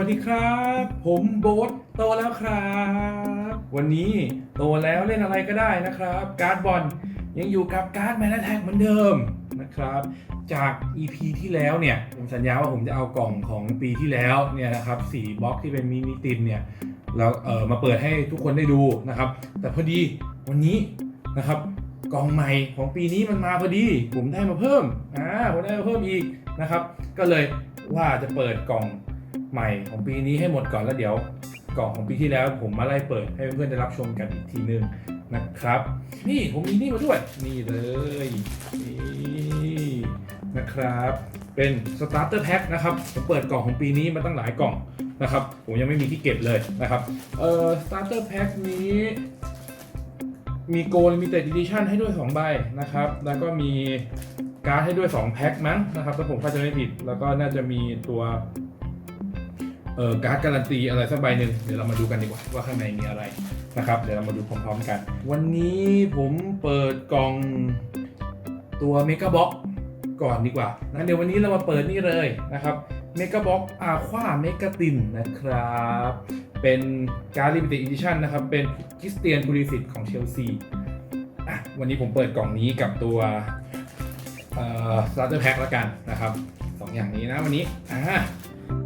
วัสดีครับ ผมโบ๊ทโตแล้วครับ วันนี้โตแล้วเล่นอะไรก็ได้นะครับ การ์ดบอลยังอยู่กับการ์ดแมนแท็กเหมือนเดิมนะครับ จาก EP ที่แล้วเนี่ยผมสัญญาว่าผมจะเอากล่องของปีที่แล้วเนี่ยนะครับสีบล็อกที่เป็นมินิตินเนี่ยแล้วเออมาเปิดให้ทุกคนได้ดูนะครับ แต่พอดีวันนี้นะครับกล่องใหม่ของปีนี้มันมาพอดี ผมได้มาเพิ่มอ่าผมได้มาเพิ่มอีกนะครับ ก็เลยว่าจะเปิดกล่อง ใหม่ของปีนี้ให้หมดก่อนแล้วเดี๋ยวกล่องของปีที่แล้ว ผมมาไล่เปิดให้เพื่อนๆได้รับชมกันอีกทีนึงนะครับ นี่ผมมีนี่มาด้วยนี่เลยนี่นะครับ เป็นสตาร์เตอร์แพ็คนะครับผมเปิดกล่องของปีนี้มาตั้งหลายกล่องนะครับ ผมยังไม่มีที่เก็บเลยนะครับเอ่อสตาร์เตอร์แพ็คนี้มีโกลมิเต็ดดิชั่นให้ด้วย 2 ใบนะครับ แล้วก็มีการ์ดให้ด้วย 2 แพ็คมั้งนะครับถ้าผมเข้าใจไม่ผิด แล้วก็น่าจะมีตัว เออการ์ดการันตีอะไรสักใบหนึ่งเดี๋ยวเรามาดูกันดีกว่าว่าข้างในมีอะไรนะครับเดี๋ยวเรามาดูพร้อมๆกัน วันนี้ผมเปิดกล่องตัวเมก a บ็อกก่อนดีกว่านะเดี๋ยววันนี้เรามาเปิดนี่เลยนะครับเมก a บ็อกอาควาเมกาตินนะครับ เป็นการ์ดลิมิเต็ดอีดิชันนะครับ เป็นคริสเตียนพูลิสิตของเชลซีอะวันนี้ผมเปิดกล่องนี้กับตัวเอ่อสตาร์เตอร์แพ็คแล้วกันนะครับสองอย่างนี้นะวันนี้อ่า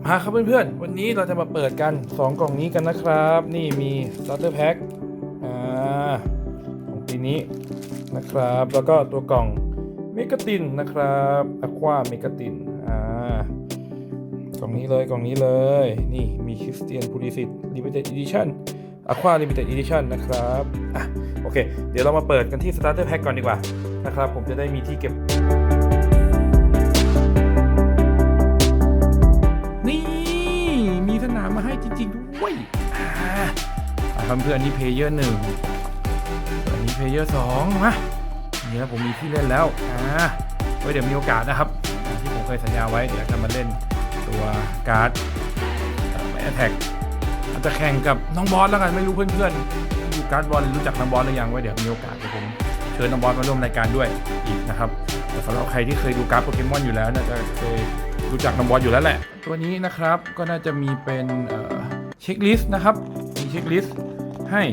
มาครับเพื่อนๆ วันนี้เราจะมาเปิดกัน 2 กล่องนี้กันนะครับ นี่มี starter pack อ่าของปีนี้นะครับ แล้วก็ตัวกล่องเมกาตินนะครับอะควาเมกาตินอ่ากล่องนี้เลยกล่องนี้เลย นี่มีคริสเตียนพูลิสิตลิมิเต็ดอีดิชั่นอะควาลิมิเต็ดอีดิชั่นนะครับอะโอเค เดี๋ยวเรามาเปิดกันที่ starter pack ก่อนดีกว่านะครับ ผมจะได้มีที่เก็บ เพื่อนอันนี้เพลเยอร์หนึ่งอันนี้เพลเยอร์สองมาเนี่ยผมมีที่เล่นแล้วอ่าไว้เดี๋ยวมีโอกาสนะครับ ที่ผมเคยสัญญาไว้เดี๋ยวจะมาเล่นตัวการ์ดแอทแทกอาจจะแข่งกับน้องบอสแล้วกันไม่รู้เพื่อนๆอยู่การ์ดบอลรู้จักน้องบอสหรือยังไว้เดี๋ยวมีโอกาสเดี๋ยวผมเชิญน้องบอสมาร่วมรายการด้วยอีกนะครับแต่สำหรับใครที่เคยดูการ์ดโปเกมอนอยู่แล้วน่าจะเคยรู้จักน้องบอสอยู่แล้วแหละ ตัวนี้นะครับก็น่าจะมีเป็นเช็คลิสต์นะครับมีเช็คลิสต์ ให้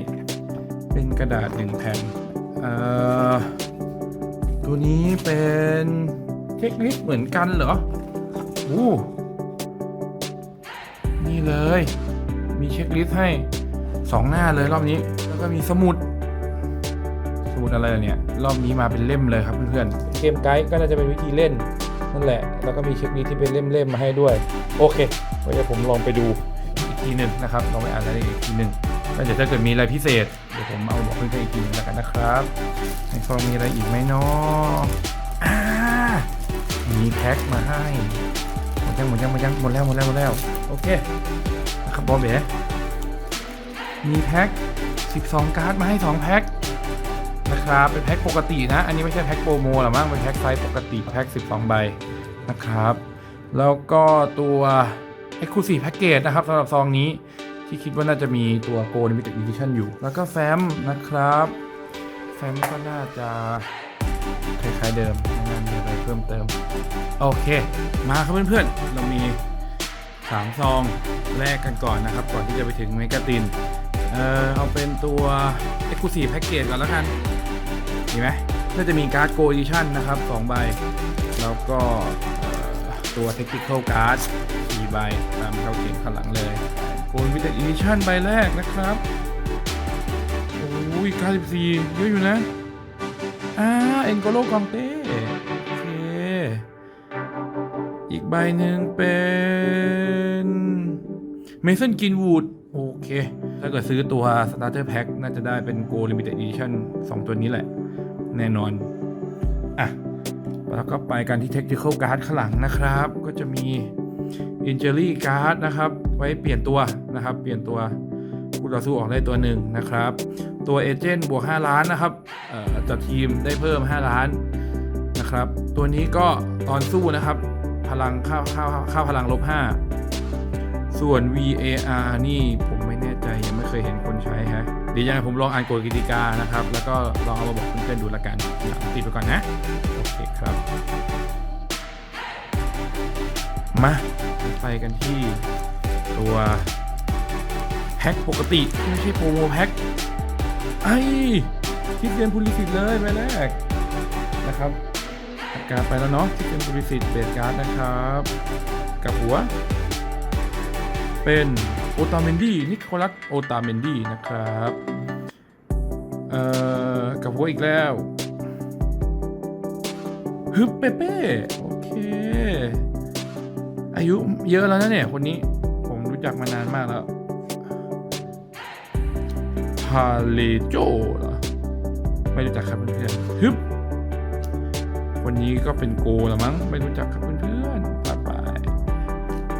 เป็นกระดาษหนึ่งแผ่นอ่อตัวนี้เป็นเช็คลิสเหมือนกันเหรออู้นี่เลย มีเช็คลิสต์ให้สองหน้าเลยรอบนี้ แล้วก็มีสมุด สมุดอะไรเนี่ย รอบนี้มาเป็นเล่มเลยครับเพื่อนๆเกมไกด์ก็น่าจะเป็นวิธีเล่นนั่นแหละ แล้วก็มีเช็คลิสต์ที่เป็นเล่มๆมาให้ด้วย โอเคว้เดี๋ยวผมลองไปดูอีกทีหนึ่งนะครับลองไปอ่านรายละเอียดอีกทีหนึ่ง แล้วเดี๋ยวถ้าเกิดมีอะไรพิเศษ เดี๋ยวผมเอาบอกเพื่อนๆอีกทีหนึงแล้วกันนะครับในซองมีอะไรอีกไหมเนาะมีแพ็คมาให้หมดยังหมดยังหมดยังหมดแล้วหมดแล้วหมดแล้วโอเคนะครับบอเบ๋มีแพ็ค12 การ์ดมาให้ 2 แพ็คนะครับเป็นแพ็คปกตินะ อันนี้ไม่ใช่แพ็คโปรโมหรอมั้งเป็นแพ็คไซส์ปกติแพ็ค12 ใบนะครับ แล้วก็ตัว Exclusive Package นะครับสำหรับซองนี้ ที่คิดว่าน่าจะมีตัว Go Limited Edition อยู่ แล้วก็แฟ้มนะครับ แฟ้มก็น่าจะคล้ายๆเดิมไม่น่ามีอะไรเพิ่มเติม โอเค มาครับเพื่อนๆ เรามีสามซองแรกกันก่อนนะครับ ก่อนที่จะไปถึงเมกาติน เอ่อเอาเป็นตัว Exclusive Package ก่อนแล้วกันมีไหมน่าจะมีการ์ด Go Edition นะครับ2ใบ แล้วก็ตัว Technical Card 4ใบ ตามเข้าเขียนข้างหลังเลย Go Limited Edition ใบแรกนะครับ โอ้ย94 เยอะอยู่นะ อ่า เอ็นโกโลกองเต้โอเค อีกใบหนึ่งเป็นเมสันกินวูดโอเค ถ้าเกิดซื้อตัว Starter Pack น่าจะได้เป็น Go Limited Edition 2 ตัวนี้แหละ แน่นอน อะ แล้วก็ไปกันที่ Technical Card ข้างหลังนะครับ ก็จะมี Injury Card นะครับ ไว้เปลี่ยนตัวนะครับ เปลี่ยนตัวคู่ต่อสู้ออกได้ตัวหนึ่งนะครับ ตัวเอเจนต์บวก 5 ล้านนะครับจัดทีมได้เพิ่ม 5 ล้านนะครับ ตัวนี้ก็ตอนสู้นะครับ พลังค่าค่าค่าพลังลบ 5 ส่วน VAR นี่ผมไม่แน่ใจยังไม่เคยเห็นคนใช้ฮะเดี๋ยวยังไงผมลองอ่านกฎกติกานะครับ แล้วก็ลองเอามาบอกเพื่อนๆดูละกันติดไปก่อนนะ โอเคครับ มาไปกันที่ตัวแพ็คปกติ ไม่ใช่โปรโมแพ็คไอ้คิดเรียนพูลิสิตเลยไปแรกนะครับประกาศไปแล้วเนาะคิดเรียนพูลิสิตเบสการ์ดนะครับ กับหัว เป็นโอตาเมนดี้นิโคลัสโอตาเมนดี้นะครับเอ่อกับหัวอีกแล้วฮึบเปเป้โอ อายุเยอะแล้วนะเนี่ยคนนี้ผมรู้จักมานานมากแล้วพาเลโจเหรอไม่รู้จักครับเพื่อนๆฮึบคนนี้ก็เป็นโกละมั้งไม่รู้จักครับเพื่อนๆต่อไป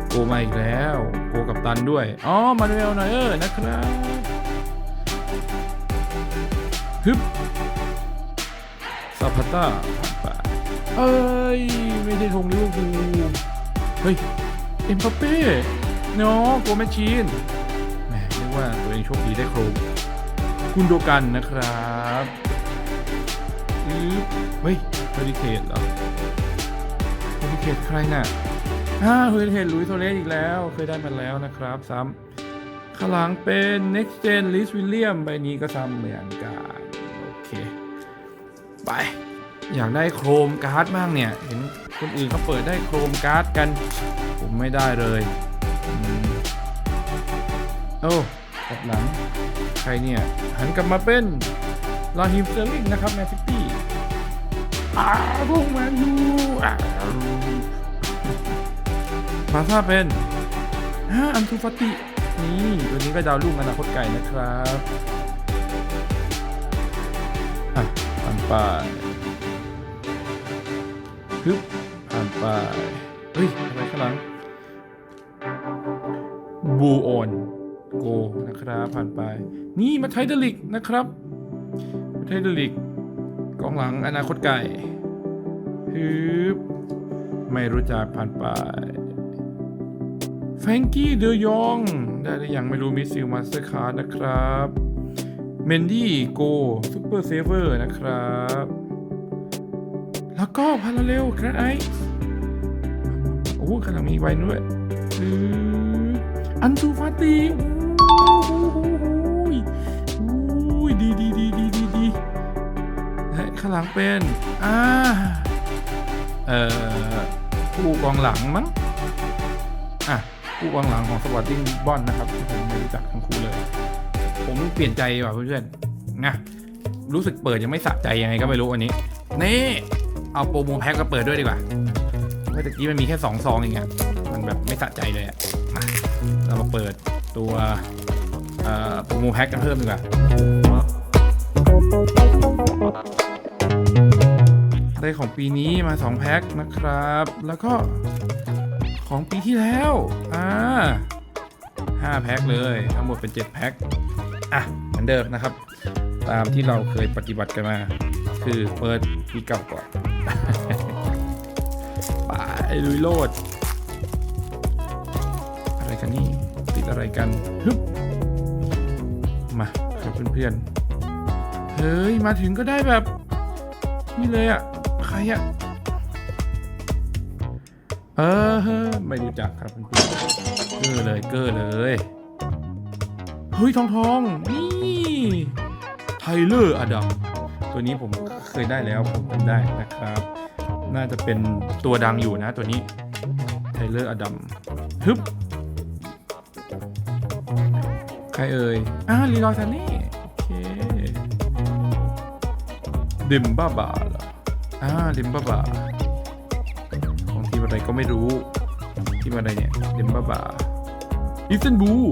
โกมาอีกแล้ว โกกับตันด้วยอ๋อมาเวลนอยเออร์นะครับฮึบซาพาต้าผ่านไปเอ้ย ไม่ได้ทงลิเวอร์พูล เฮ้ย เอ็มบัปเป้เนาะโกแมชชีนแหมเรียกว่าตัวเองโชคดีได้โครมคุณโดกันนะครับอึ๊บเฮ้ยเฮอริเทนเหรอเฮอริเทนใครน่ะอ่าเฮอริเทนลุยโทเลสอีกแล้ว เคยได้มาแล้วนะครับ ซ้ำข้างหลังเป็น next gen ลิสวิลเลียมใบนี้ก็ซ้ำเหมือนกันโอเค ไป อยากได้โครมการ์ดบ้างเนี่ย เห็น คนอื่นเขาเปิดได้โครมการ์ดกัน ผมไม่ได้เลยโอ้กลับหลัง ใครเนี่ย หันกลับมาเป็นลาฮิมเซอร์ลิงนะครับแมนซิตี้อ้าพวกแมนยูอ้าซาเป็นฮะอันทูฟาติ นี่ตัวนี้ก็ดาวรุ่งอนาคตไก่นะครับอะผ่านไปฮึบานไปเฮ้ยอะไรข้างหลังบูออนโกนะครับผ่านไป นี่มาไทเดลิกนะครับมาไทเดลิกกองหลังอนาคตไก่ฮึบไม่รู้จักผ่านไปแฟงกี้เดยอง ได้หรือยังไม่รู้มิสซิลมาสเตอร์คาร์ดนะครับเมนดี้โกซูเปอร์เซเวอร์นะครับ แล้วก็พาราเรลแครไอ อ้ข้างหลังมีอีกใบด้วยอันซูฟาตีโอ้โหอุ้ยดีดีดีดีดีดีและข้างหลังเป็นอ่าเอ่อผู้กองหลังมั้งอะผู้กองหลังของสปอร์ติ้งบอลนะครับผมไม่รู้จักทั้งคู่เลย ผมเปลี่ยนใจว่ะเพื่อนๆนะรู้สึกเปิดยังไม่สะใจยังไงก็ไม่รู้อันนี้ นี่ เอาโปรโมแพ็คมาเปิดด้วยดีกว่า มื่อตะกี้มันมีแค่สองซองเองอะมันแบบไม่สะใจเลยอะมาเรามาเปิดตัวเอ่อโปรโมแพ็คกันเพิ่มดีกว่าได้ของปีนี้มา 2 แพ็คนะครับ แล้วก็ของปีที่แล้ว อ่าห้าแพ็คเลย ทั้งหมดเป็น 7 แพ็ค อะ เหมือนเดิมนะครับ ตามที่เราเคยปฏิบัติกันมา คือเปิดปีเก่าก่อน ไปลุยโลด อะไรกันนี่ ติดอะไรกัน ฮึบ มาครับเพื่อนๆ เฮ้ย มาถึงก็ได้แบบ นี่เลยอะ่ะใครอะ่ะเออเฮ้ยไม่รู้จักครับเพื่อนๆเกอเลยเกอเลยเฮ้ยทองทองนี่ไทเลอร์อดัมตัวนี้ผมเคยได้แล้วผมจำได้นะครับ น่าจะเป็นตัวดังอยู่นะตัวนี้ไทเลอร์อดัมฮึบใครเอ่ยอ่าลีลอยซานี่โอเคดิมบ้าบาเหรออ่าดิมบ้าบาของทีมอะไรก็ไม่รู้ทีมอะไรเนี่ยดิมบ้าบาอิสตันบูล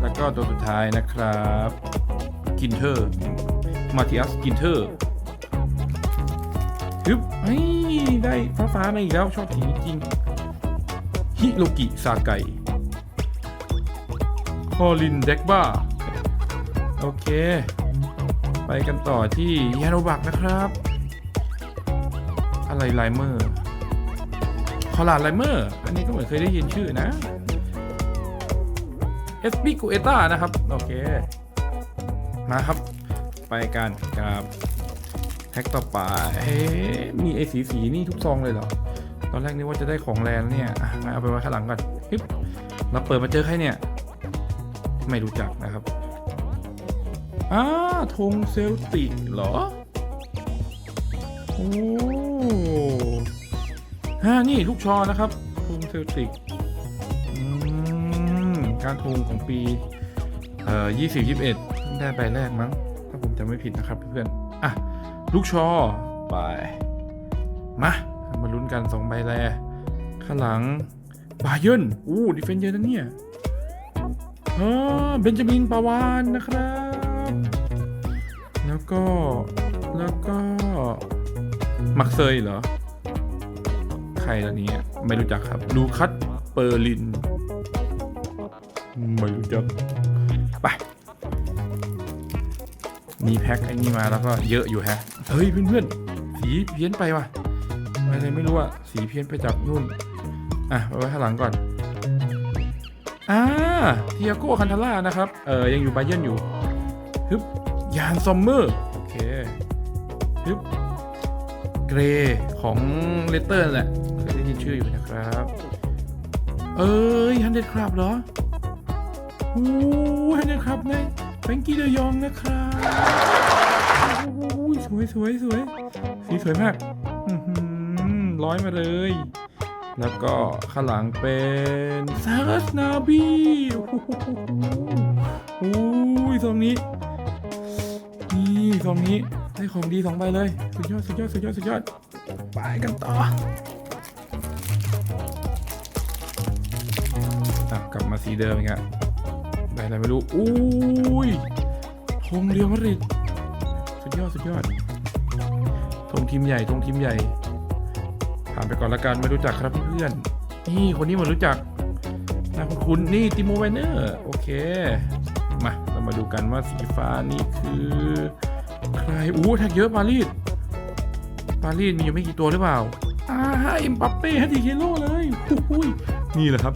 แล้วก็ตัวสุดท้ายนะครับกินเทอร์มาติอัสกินเทอร์ ฮึบเฮ้ยได้ฟ้าฟ้าๆมาอีกแล้วชอบสีนี้จริง ฮิโรกิซาไกคอลินเด็กบ้า โอเค ไปกันต่อที่ยาโนบักนะครับ อะไรไลเมอร์คอลาดไลเมอร์ อันนี้ก็เหมือนเคยได้ยินชื่อนะเอสปิกูเอต้านะครับ โอเค มาครับ ไปกันกับ แพ็กต่อไปเอ๊ะมีไอ้สีสีๆนี่ทุกซองเลยเหรอ ตอนแรกนึกว่าจะได้ของแรงเนี่ยงั้นเอาไปไว้ข้างหลังก่อนฮึบเราเปิดมาเจอใครเนี่ย ไม่รู้จักนะครับอ้าธงเซลติกเหรอ โอ้ฮะนี่ลูกชอนะครับธงเซลติกอืมการธงของปี เอ่อยี่สิบยี่สิบเอ็ดได้ใบแรกมั้ง ถ้าผมจำไม่ผิดนะครับเพื่อน อะ ลูกชอ ไปมาเอามาลุ้นกันสองใบแรกข้างหลังบาเยร์นอู้ดิเฟนเยอร์นะเนี่ยเออเบนจามินปาวานนะครับ แล้วก็ แล้วก็ มักเซยเหรอ ใครละเนี่ยไม่รู้จักครับ ลูคัสเปอร์ลิน ไม่รู้จัก ไป มีแพ็คไอ้นี่มาแล้วก็เยอะอยู่ฮะ เฮ้ยเพื่อนๆสีเพี้ยนไปว่ะอะไรไม่รู้อะสีเพี้ยนไปจากนู่น อะเอาไว้ข้างหลังก่อน อ่าเทียโก้คันทาร่านะครับ เออยังอยู่ไบเยนอยู่ฮึบยานซอมเมอร์โอเคฮึบเกรของเลเตอร์แหละเคยได้ยินชื่ออยู่นะครับ เอ้ยฮันเดดครับเหรอโอ้ยนะครับในแฟงกี้เดยองนะครับ สวยสวยสวยสีสวยมากร้อยมาเลย แล้วก็ข้างหลังเป็นซารัสนาบีโอ้โหโอ้ยซองนี้ นี่ซองนี้ได้ของดีสองใบเลย สุดยอดสุดยอดสุดยอดสุดยอดไปกันต่ออกลับมาสีเดิมอีกอะได้อะไรไม่รู้ อุ้ยธงเรียวมาริด สุดยอด สุดยอดธงทีมใหญ่ธงทีมใหญ่ผ่านไปก่อนละกันไม่รู้จักครับเพื่อนนี่คนนี้มารู้จักนะคุณคุณนี่ติโมเวนเนอร์โอเค มาเรามาดูกันว่าสีฟ้านี่คือใครอู้แท็กเยอะปารีสปารีสมีอยู่ไม่กี่ตัวหรือเปล่าอ่าเอ็มปัปเป้ฮัตติเคโลเลยอุ้ยนี่แหละครับ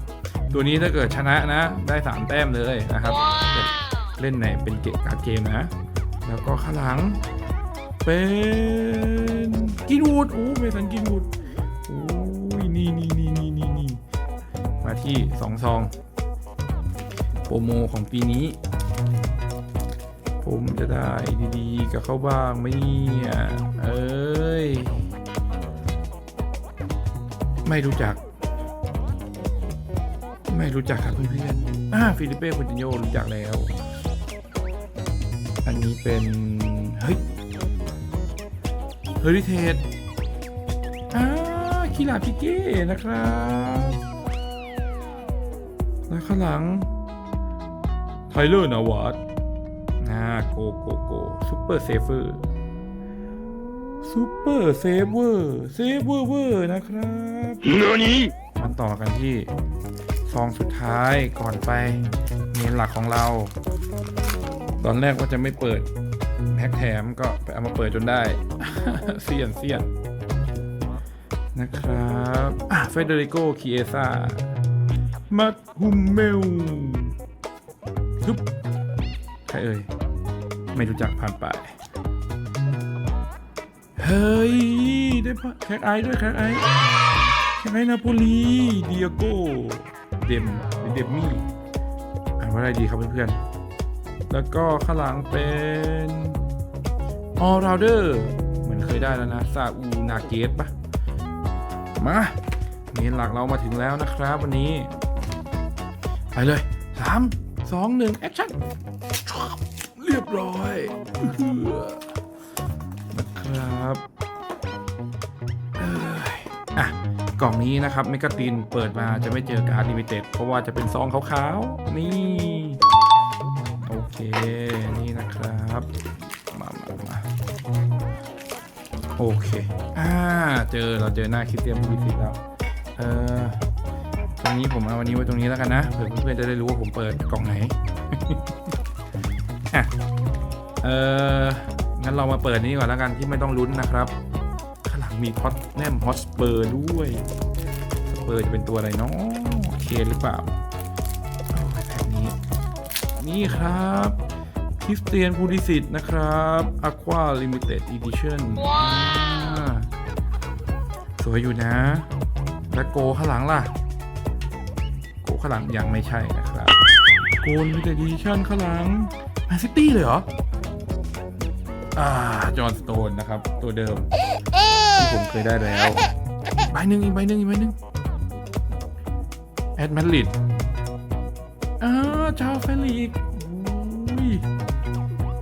ตัวนี้ถ้าเกิดชนะนะ ได้ 3 แต้มเลยนะครับ เล่นในเป็นเกมการดเกมนะ แล้วก็ข้างหลัง เป็นกินวูดโอ้เมสันกินวูดโอ้ยนี่นี่นี่นี่นี่นี่มาที่สองซอง โปรโมของปีนี้ ผมจะได้ดีๆ กับเขาบ้างไหมเนี่ยเอ้ย ไม่รู้จัก ไม่รู้จักครับเพื่อนๆอ่าฟิลิปเป้คุณจิโยรู้จักแล้ว อันนี้เป็น เฮ้ยเฮอริเทจอ่าคิลาพิเก้นะครับแล้วข้างหลังไทเลอร์นาวาดอ่าโกโกโกซูเปอร์เซฟเวอร์ซูเปอร์เซฟเวอร์เซฟเวอร์เวอร์นะครับมันต่อกันที่ซองสุดท้ายก่อนไปเมนหลักของเรา ตอนแรกว่าจะไม่เปิดแพ็กแถมก็ไปเอามาเปิดจนได้ เสียนเสียนนะครับเฟเดริโกคีเอซ่ามัดฮุมเมลฮึบใครเอ่ย ไม่รู้จักผ่านไป เฮ้ย ได้ปะแคกไอด้วยแคกไอแค่นาโปลีเดียโก เดมเดมมี่อ่านว่าอะไรดีครับเพื่อนๆ แล้วก็ข้างหลังเป็นออราเดอร์เหมือนเคยได้แล้วนะซาอูนาเกตปะมาเมนหลักเรามาถึงแล้วนะครับวันนี้ ไปเลย 3 2 1แอคชั่นเรียบร้อยนะครับอะกล่องนี้นะครับเมกาตินเปิดมาจะไม่เจอการ์ดลิมิเต็ดเพราะว่าจะเป็นซองขาวๆ นี่ นี่นะครับ มามามาโอเค อ่า เจอ เราเจอหน้าคริสเตียนบูบิสิแล้ว เออตรงนี้ผมเอาวันนี้ไว้ตรงนี้แล้วกันนะ เผื่อเพื่อนๆจะได้รู้ว่าผมเปิดกล่องไหน อะ เอองั้นเรามาเปิดนี้ก่อนแล้วกันที่ไม่ต้องลุ้นนะครับ ข้างหลังมีท็อตแนมฮอสเปอร์ด้วย สเปอร์จะเป็นตัวอะไรเนาะเคหรือเปล่า นี่ครับคริสเตียนพูดิสิตนะครับ Aqua Limited Edition อ่าสวยอยู่นะ และโกข้างหลังล่ะ โกข้างหลังยังไม่ใช่นะครับโกลมิเต็ดดิชั่นข้างหลังแมนซิตี้เลยเหรอ อ่า จอห์นสโตนนะครับ ตัวเดิมที่ผมเคยได้แล้วใบหนึ่งอีกใบหนึ่งอีกใบหนึ่งแอดมาดริด อ่าชาวเฟลิกอุ้ย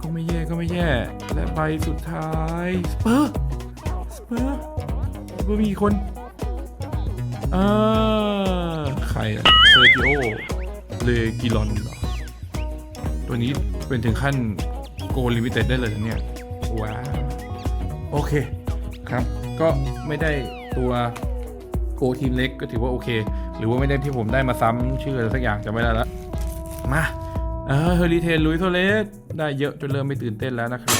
ก็ไม่แย่ก็ไม่แย่ และใบสุดท้ายสเปอร์สเปอร์สเปอร์มีกี่คนอ่าใครอะเซอร์จิโอเลกิลอนเหรอตัวนี้เป็นถึงขั้นโกลิมิเต็ดได้เลยนเนี่ย ว้าว โอเคครับ ก็ไม่ได้ตัวโกทีมเล็กก็ถือว่าโอเค หรือว่าไม่ได้ที่ผมได้มาซ้ำชื่ออะไรสักอย่างจะไม่ได้ละ มาเออเฮอริเทนลุยโทเลสได้เยอะจนเริ่มไม่ตื่นเต้นแล้วนะครับ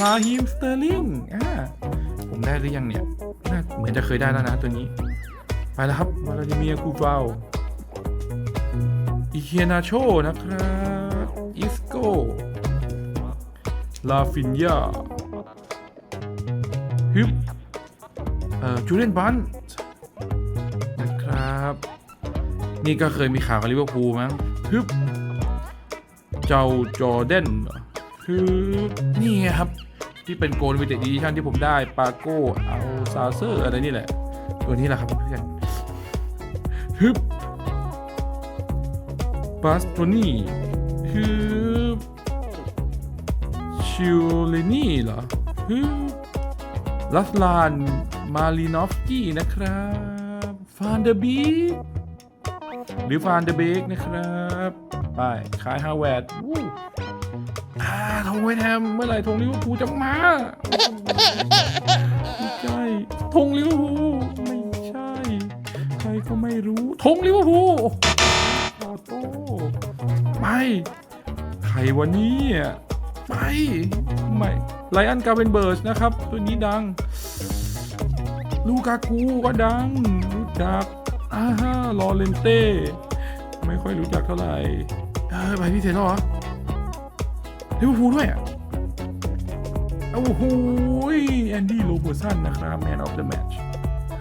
ลาฮิมสเตอร์ลิงอ่าผมได้หรือยังเนี่ยน่าเหมือนจะเคยได้แล้วนะตัวนี้ ไปแล้วครับวลาดิเมียคูฟาวอิเคียนาโชนะครับอิสโกลาฟินยาฮึบเอ่อจูเลียนบันนะครับ นี่ก็เคยมีข่าวกับลิเวอร์พูลมั้งฮึบ เจ้าจอร์แดนเหรอนี่ครับ ที่เป็นโกลวิเตดีชั่นที่ผมได้ปาโก้เอาซาเซอร์อะไรนี่แหละ ตัวนี้แหละครับเพื่อนฮึบปาสโตนี่ฮึบชิวเลนี่เหรอฮึบลัสลานมาลีนอฟกี้นะครับ ฟานเดอร์บีหรือฟานเดอร์เบกนะครับ ไปขายฮาวเวิร์ดวู้อ่าทงเวแฮมเมื่อไหร่ทงลิเวอร์พูลจะมาไม่ใช่ธงลิเวอร์พูลไม่ใช่ ใครก็ไม่รู้ธงลิเวอร์พูลโอโต้ไปใครวันนี้ไปไม่ไลอันกาเวนเบิร์สนะครับ ตัวนี้ดัง ลูกากูก็ดัง รู้จักอ่าฮะลอเรนเต้ ไม่ค่อยรู้จักเท่าไหร่ เออไปพิเศษแล้วเหรอลิเวอร์พูลด้วยอะโอ้โหแอนดี้โรเบอร์สันนะครับ Man of the Match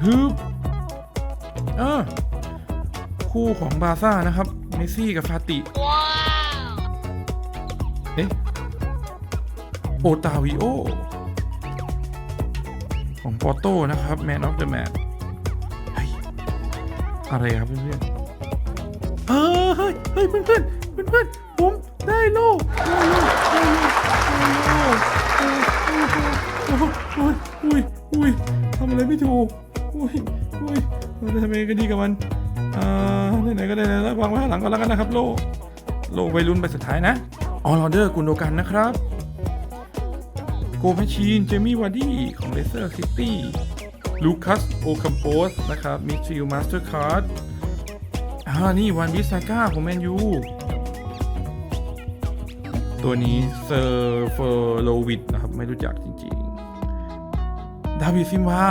ฮึบเออคู่ของบาร์ซ่านะครับ เมสซี่กับฟาติ เอ๊ะ โอตาวิโอ ของปอโต้นะครับ Man of the Match เฮ้ยอะไรครับเพื่อนๆเออเฮ้ยเฮ้ยเพื่อนๆ เพื่อนๆผมได้โล่ได้โล่ได้โล่ได้โล่เออโอ้โหโอ้ยอุ้ยอุ้ยทำอะไรไม่ถูกอุ้ยอุ้ยเราจะทำยังไงกันดีกับมันอ่าไหนๆก็ได้แล้ววางไว้ข้างหลังก่อนแล้วกันนะครับโล่โล่ไปลุ้นไปสุดท้ายนะออลอเดอร์กุนโดกันนะครับโกแมชชีน เจมี่วาร์ดี้ ของเลเตอร์ซิตี้ ลูคัส โอคัมโปส นะครับ มิชิลมาสเตอร์คาร์ดอ่านี่ วันบิสซาก้าของแมนยู ตัวนี้เซอร์เฟอร์โลวิดนะครับ ไม่รู้จักจริงๆ ดาวิดซิมวา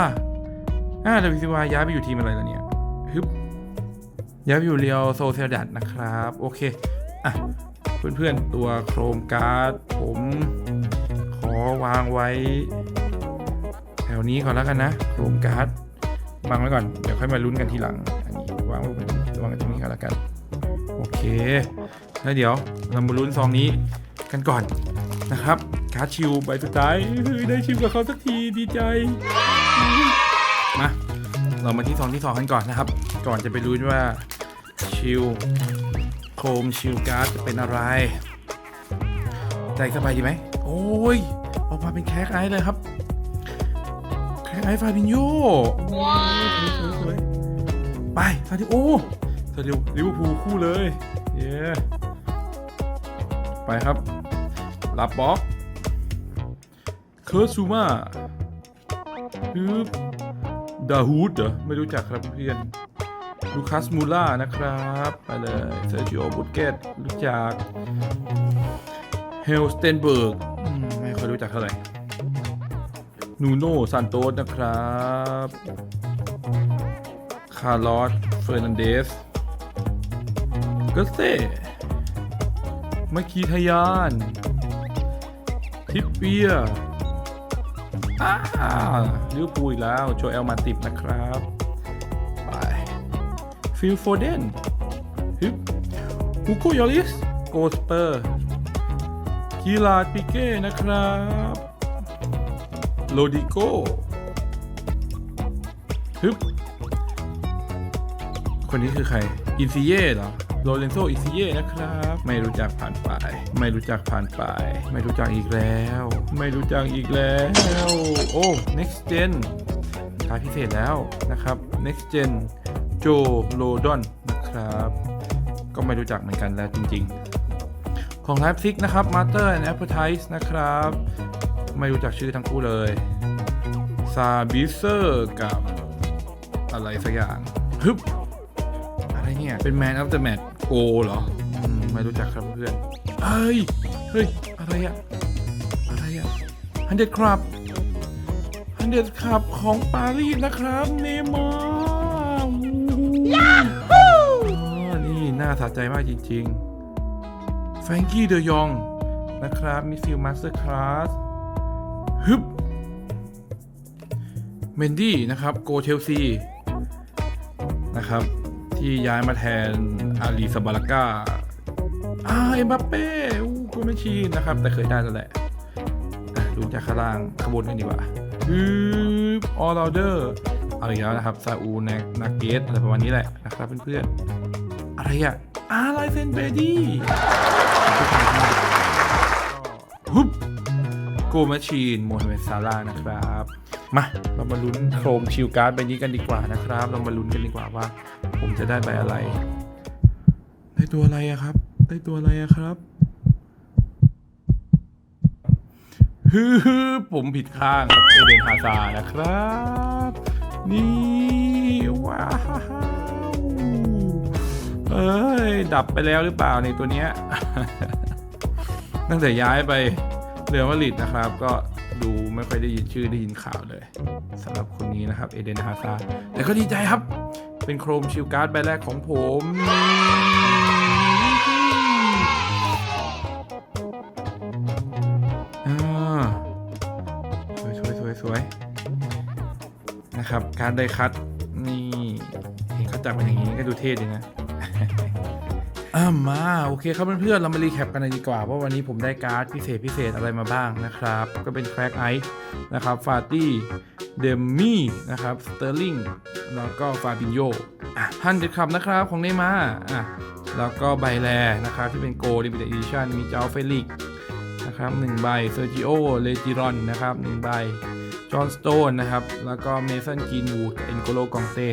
อ่าดาวิดซิมวาย้ายไปอยู่ทีมอะไรแล้วเนี่ยฮึบย้ายไปอยู่เรียวโซเซลดัดนะครับ โอเค อะ เพื่อนๆ ตัวโครมการ์ด ผมขอวางไว้ แถวนี้ก่อนแล้วกันนะ โครมการ์ดวางไว้ก่อน เดี๋ยวค่อยมาลุ้นกันทีหลัง อันนี้วางไว้บนวางไว้ตรงนี้ก่อนแล้วกัน โอเค แล้วเดี๋ยวเรามาลุ้นซองนี้ กันก่อนนะครับการ์ดชิวใบสุดท้ายเฮ้ยได้ชิวกับเขาสักทีดีใจมาเรามาที่ซองที่สองกันก่อนนะครับ ก่อนจะไปรู้ว่าชิวโคมชิวการ์ดจะเป็นอะไร ใจสบายดีไหมโอ้ยออกมาเป็นแคคไอซ์เลยครับแคคไอซ์ฟาบินโยว้าวสวยๆไปซาดิโอซาดิโอลิเวอร์พูลคู่เลย เย้ไปครับ รับบล็อกเคิร์ซูมาฮึบดาฮูดเหรอไม่รู้จักครับเพื่อนลูคัสมูล่านะครับไปเลยเซอร์จิโอบุตเกตรู้จักเฮลสเตนเบิร์กไม่ค่อยรู้จักเท่าไหร่นูโน่ซันโตสนะครับคาร์ลอสเฟอร์นันเดสเกสเซ่มาคีทยาน ทิปเปียอ่าลิวปูอีกแล้ว โจเอลมาติบนะครับ ไปฟิลโฟเดนฮึฮูโกยอริสโกสเปอร์คีลาดปิเก้นะครับโลดิโกฮึบคนนี้คือใคร อินซิเย่เหรอ โรเลนโซอินซิเย่นะครับ ไม่รู้จักผ่านไป ไม่รู้จักผ่านไป ไม่รู้จักอีกแล้ว ไม่รู้จักอีกแล้ว โอ้ next gen ขายพิเศษแล้วนะครับ next gen โจโลดอนนะครับ ก็ไม่รู้จักเหมือนกันแล้วจริงๆ ของ Type 6นะครับ Master and Advertise นะครับ ไม่รู้จักชื่อทั้งคู่เลยซาบิเซอร์กับอะไรสักอย่างฮึบ อะไรเนี่ย เป็น Man of the Match โกเหรออืมไม่รู้จักครับเพื่อน เฮ้ย เฮ้ย อะไรอะอะไรอะฮันเด d ครับฮันเด d ครับของปารีสนะครับ เนมาร์นี่น่าสะใจมากจริงๆ แฟรงกี้เดยอง นะครับ มิฟิลมาสเตอร์คลาส ฮึบ เมนดี้นะครับ โกเชลซี นะครับ ที่ย้ายมาแทนอาลีซาบาลาก้าอ่าเอ็มบัปเป้อู้กูไม่ชีนนะครับ แต่เคยได้แล้วแหละดูจากข้างล่างขบวนกันดีกว่าฮึบออลเดอร์เอาอีกแล้วนะครับซาอูนนาเกตอะไรประมาณนี้แหละนะครับเพื่อนๆอะไรอะอาไลเซนเบดี้ฮึบโกมาชีนโมฮัมเหม็ดซาร่าห์นะครับ มาเรามาลุ้นโครมชิลการ์ดใบนี้กันดีกว่านะครับ เรามาลุ้นกันดีกว่าว่า ผมจะได้ใบอะไร ได้ตัวอะไรอะครับ ได้ตัวอะไรอะครับฮือผมผิดข้างครับเอเดนฮาซาร์นะครับ นี่ว้าวเอ้ย ดับไปแล้วหรือเปล่าในตัวเนี้ยตั้งแต่ย้ายไปเรอัลมาดริดนะครับ ก็ ดูไม่ค่อยได้ยินชื่อได้ยินข่าวเลยสำหรับคนนี้นะครับเอเดนฮาซาแต่ก็ดีใจครับ เป็นโครมชิลการ์ดใบแรกของผมสวยสวยสวยนะครับ การได้คัตนี่เห็นเขาจับเป็นอย่างนี้ก็ดูเท่ดีนะ อ่ามาโอเคครับเพื่อนๆเรามารีแคปกันเลยดีกว่าว่าวันนี้ผมได้การ์ดพิเศษพิเศษอะไรมาบ้างนะครับ ก็เป็นแคร็กไอซ์นะครับฟาตี้เดมมี่นะครับสเตอร์ลิงแล้วก็ฟาบินโยอะฮันเด็ดคับนะครับของเนมาอะแล้วก็ใบแลนะครับที่เป็นโกลดิบิเตอร์ดิชั่นมีเจ้าเฟลิกนะครับหนึ่งใบเซอร์จิโอเลจิรอนนะครับหนึ่งใบจอห์นสโตนนะครับแล้วก็เมสันกินวูดเอ็นโกโลกองเต้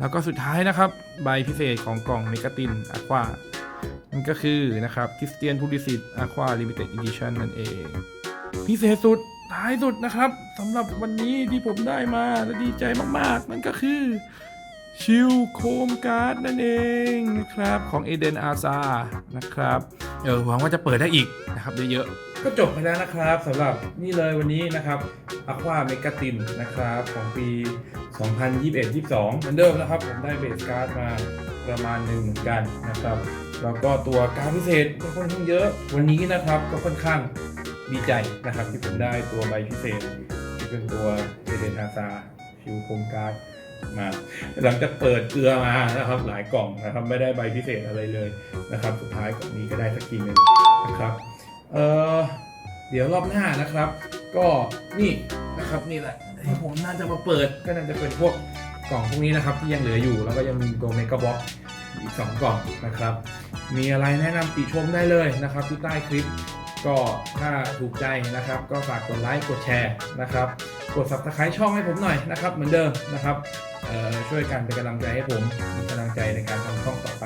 แล้วก็สุดท้ายนะครับ ใบพิเศษของกล่องเมกาตินอะควา นั่นก็คือนะครับคริสเตียนพูดิสิตอะควาลิมิเต็ดอีดิชันนั่นเอง พิเศษสุดท้ายสุดนะครับสำหรับวันนี้ที่ผมได้มาและดีใจมากๆ นั่นก็คือชิลโคมการ์ดนั่นเองนะครับของเอเดนอาซานะครับเออหวังว่าจะเปิดได้อีกนะครับเยอะๆก็จบไปแล้วนะครับสำหรับนี่เลยวันนี้นะครับอะควาเมกาตินนะครับของปี 2021-22 เหมือนเดิมนะครับ ผมได้เบสการ์ดมาประมาณหนึ่งเหมือนกันนะครับ แล้วก็ตัวการพิเศษก็ค่อนข้างเยอะ วันนี้นะครับก็ค่อนข้างดีใจนะครับที่ผมได้ตัวใบพิเศษ ที่เป็นตัวเอเดนอาซาชิวโคมการ์ดมาหลังจากเปิดเกลือมานะครับหลายกล่องนะครับไม่ได้ใบพิเศษอะไรเลยนะครับ สุดท้ายกล่องนี้ก็ได้สักทีหนึ่งนะครับเออเดี๋ยวรอบหน้านะครับ ก็นี่นะครับนี่แหละที่ผมน่าจะมาเปิดก็น่าจะเป็นพวกกล่องพวกนี้นะครับที่ยังเหลืออยู่แล้วก็ยังมีตัวเมกะบ็อก อีก 2 กล่องนะครับ มีอะไรแนะนำติชมได้เลยนะครับที่ใต้คลิป ก็ถ้าถูกใจนะครับ ก็ฝากกดไลค์กดแชร์นะครับ กด subscribe ช่องให้ผมหน่อยนะครับ เหมือนเดิมนะครับช่วยกันเป็นกำลังใจให้ผมมีกำลังใจในการทำช่องต่อไป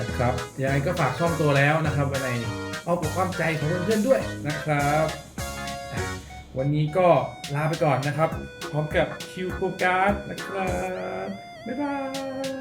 นะครับยังไงก็ฝากช่องตัวแล้วนะครับไว้ในอ้อมอกอ้อมใจของเพื่อนๆด้วยนะครับ วันนี้ก็ลาไปก่อนนะครับ พร้อมกับคิวโคการ์ดนะครับ บ๊ายบาย